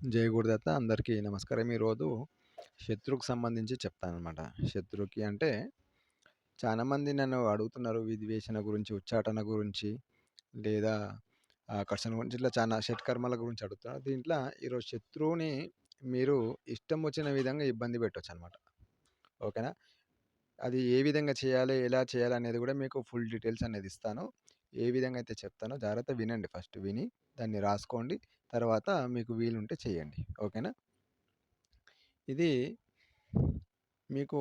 జై గురుదత్త అందరికీ నమస్కారం. ఈరోజు శత్రువుకి సంబంధించి చెప్తానమాట శత్రువుకి అంటే చాలామంది నన్ను అడుగుతున్నారు విధివేషణ గురించి ఉచ్చాటన గురించి లేదా ఆకర్షణ గురించి ఇట్లా చాలా షట్కర్మల గురించి అడుగుతున్నారు దీంట్లో ఈరోజు శత్రువుని మీరు ఇష్టం వచ్చిన విధంగా ఇబ్బంది పెట్టవచ్చు అనమాట ఓకేనా? అది ఏ విధంగా చేయాలి ఎలా చేయాలి అనేది కూడా మీకు ఫుల్ డీటెయిల్స్ అనేది ఇస్తాను. ఏ విధంగా అయితే చెప్తానో జాగ్రత్త వినండి ఫస్ట్ విని దాన్ని రాసుకోండి. తర్వాత మీకు వీలుంటే చేయండి. ఓకేనా? ఇది మీకు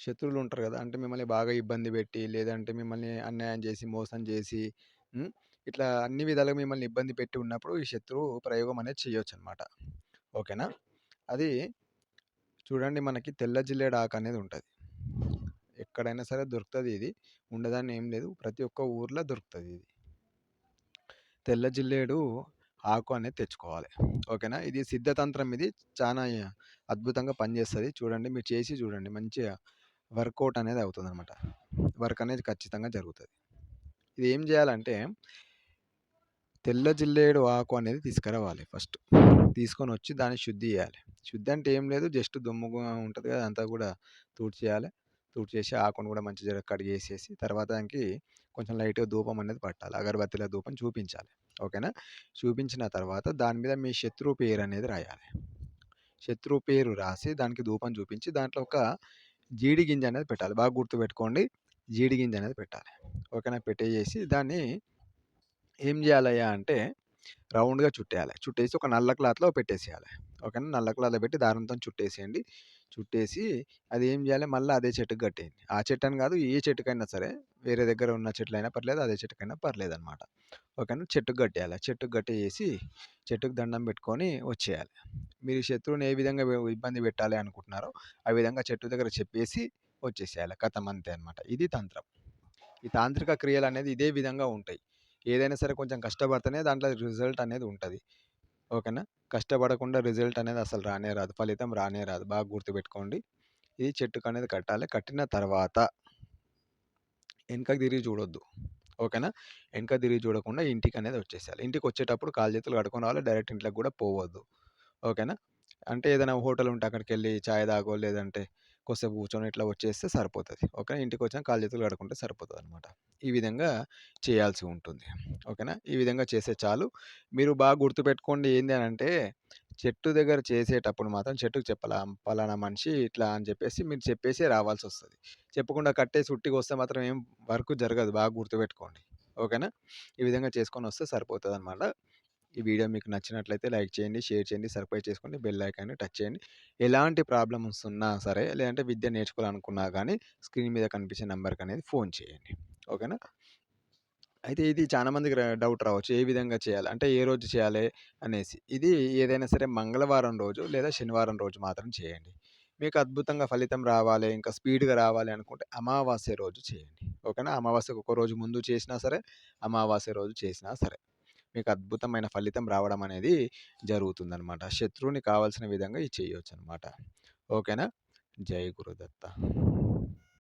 శత్రువులు ఉంటారు కదా! అంటే మిమ్మల్ని బాగా ఇబ్బంది పెట్టి లేదంటే మిమ్మల్ని అన్యాయం చేసి మోసం చేసి ఇట్లా అన్ని విధాలుగా మిమ్మల్ని ఇబ్బంది పెట్టి ఉన్నప్పుడు ఈ శత్రువు ప్రయోగం అనేది చేయొచ్చు అనమాట ఓకేనా? అది చూడండి మనకి తెల్ల జిల్లేడు ఆకు అనేది ఉంటుంది. ఎక్కడైనా సరే దొరుకుతుంది ఇది. ఉండదని ఏం లేదు. ప్రతి ఒక్క ఊర్లో దొరుకుతుంది ఇది. తెల్ల జిల్లేడు ఆకు అనేది తెచ్చుకోవాలి. ఓకేనా? ఇది సిద్ధతంత్రం ఇది. చాలా అద్భుతంగా పనిచేస్తుంది. చూడండి మీరు చేసి చూడండి. మంచిగా వర్కౌట్ అనేది అవుతుంది అనమాట వర్క్ అనేది ఖచ్చితంగా జరుగుతుంది. ఇది ఏం చేయాలంటే తెల్ల జిల్లేడు ఆకు అనేది తీసుకురావాలి ఫస్ట్. తీసుకొని వచ్చి దాన్ని శుద్ధి చేయాలి. శుద్ధి అంటే ఏం లేదు. జస్ట్ దుమ్ముగా ఉంటుంది కదా అంతా కూడా తూడ్చేయాలి. చేయాలి చేసి ఆకును కూడా మంచి జర కడిగేసేసి తర్వాత దానికి కొంచెం లైట్గా ధూపం అనేది పట్టాలి. అగరబత్తిల ధూపం చూపించాలి. ఓకేనా? చూపించిన తర్వాత దాని మీద మీ శత్రువు పేరు అనేది రాయాలి. శత్రువు పేరు రాసి దానికి ధూపం చూపించి దాంట్లో ఒక జీడి గింజ అనేది పెట్టాలి. బాగా గుర్తుపెట్టుకోండి జీడి గింజ అనేది పెట్టాలి. ఓకేనా? పెట్టేసి దాన్ని ఏం చేయాలయ్యా అంటే రౌండ్గా చుట్టేయాలి. చుట్టేసి ఒక నల్ల క్లాత్లో పెట్టేసేయాలి. ఓకేనా? నల్ల క్లాత్లో పెట్టి దారంతో చుట్టేసేయండి. చుట్టేసి అది ఏం చేయాలి? మళ్ళీ అదే చెట్టుకు కట్టేయండి. ఆ చెట్టు అని కాదు ఏ చెట్టుకైనా సరే వేరే దగ్గర ఉన్న చెట్లైనా పర్లేదు అదే చెట్టుకైనా పర్లేదు అనమాట ఓకేనా? చెట్టుకు కట్టేయాలి. చెట్టుకు కట్టేసి చెట్టుకు దండం పెట్టుకొని వచ్చేయాలి. మీరు శత్రువుని ఏ విధంగా ఇబ్బంది పెట్టాలి అనుకుంటున్నారో ఆ విధంగా చెట్టు దగ్గర చెప్పేసి వచ్చేసేయాలి. కథం అంతే అనమాట ఇది తంత్రం. ఈ తాంత్రిక క్రియలు అనేది ఇదే విధంగా ఉంటాయి. ఏదైనా సరే కొంచెం కష్టపడితేనే దాంట్లో రిజల్ట్ అనేది ఉంటుంది. ఓకేనా? కష్టపడకుండా రిజల్ట్ అనేది అసలు రానే రాదు. ఫలితం రానే రాదు. బాగా గుర్తుపెట్టుకోండి. ఇది చెట్టుకు అనేది కట్టాలి. కట్టిన తర్వాత వెనకకి తిరిగి చూడొద్దు. ఓకేనా? వెనక తిరిగి చూడకుండా ఇంటికి అనేది వచ్చేసేయాలి. ఇంటికి వచ్చేటప్పుడు కాలు చేతులు కడుకొని రావాలి. డైరెక్ట్ ఇంట్లోకి కూడా పోవద్దు. ఓకేనా? అంటే ఏదైనా హోటల్ ఉంటే అక్కడికి వెళ్ళి ఛాయ్ తాగో లేదంటే కొద్దిసేపు కూర్చొని ఇట్లా వచ్చేస్తే సరిపోతుంది. ఓకే ఇంటికి వచ్చినా కాలు చేతులు కడుకుంటే సరిపోతుంది అనమాట ఈ విధంగా చేయాల్సి ఉంటుంది. ఓకేనా? ఈ విధంగా చేస్తే చాలు. మీరు బాగా గుర్తుపెట్టుకోండి ఏంటి అని అంటే చెట్టు దగ్గర చేసేటప్పుడు మాత్రం చెట్టుకు చెప్పాలా పలానా మనిషి ఇట్లా అని చెప్పేసి మీరు చెప్పేసి రావాల్సి వస్తుంది. చెప్పకుండా కట్టేసి ఉట్టికి వస్తే మాత్రం ఏం వర్క్ జరగదు. బాగా గుర్తుపెట్టుకోండి. ఓకేనా? ఈ విధంగా చేసుకొని వస్తే సరిపోతుంది అనమాట ఈ వీడియో మీకు నచ్చినట్లయితే లైక్ చేయండి షేర్ చేయండి సబ్స్క్రైబ్ చేసుకోండి బెల్ ఐకాన్ని టచ్ చేయండి. ఎలాంటి ప్రాబ్లమ్స్ ఉన్నా సరే లేదంటే విద్య నేర్చుకోవాలనుకున్నా కానీ స్క్రీన్ మీద కనిపించే నెంబర్కి అనేది ఫోన్ చేయండి. ఓకేనా? అయితే ఇది చాలామందికి డౌట్ రావచ్చు. ఏ విధంగా చేయాలి? అంటే ఏ రోజు చేయాలి అనేసి. ఇది ఏదైనా సరే మంగళవారం రోజు లేదా శనివారం రోజు మాత్రం చేయండి. మీకు అద్భుతంగా ఫలితం రావాలి ఇంకా స్పీడ్గా రావాలి అనుకుంటే అమావాస్య రోజు చేయండి. ఓకేనా? అమావాస్యకు ఒక రోజు ముందు చేసినా సరే అమావాస్య రోజు చేసినా సరే. మీకు అద్భుతమైన ఫలితం రావడం అనేది జరుగుతుందనమాట శత్రువుని కావాల్సిన విధంగా ఇది చేయవచ్చు అనమాట ఓకేనా? జై గురుదత్త.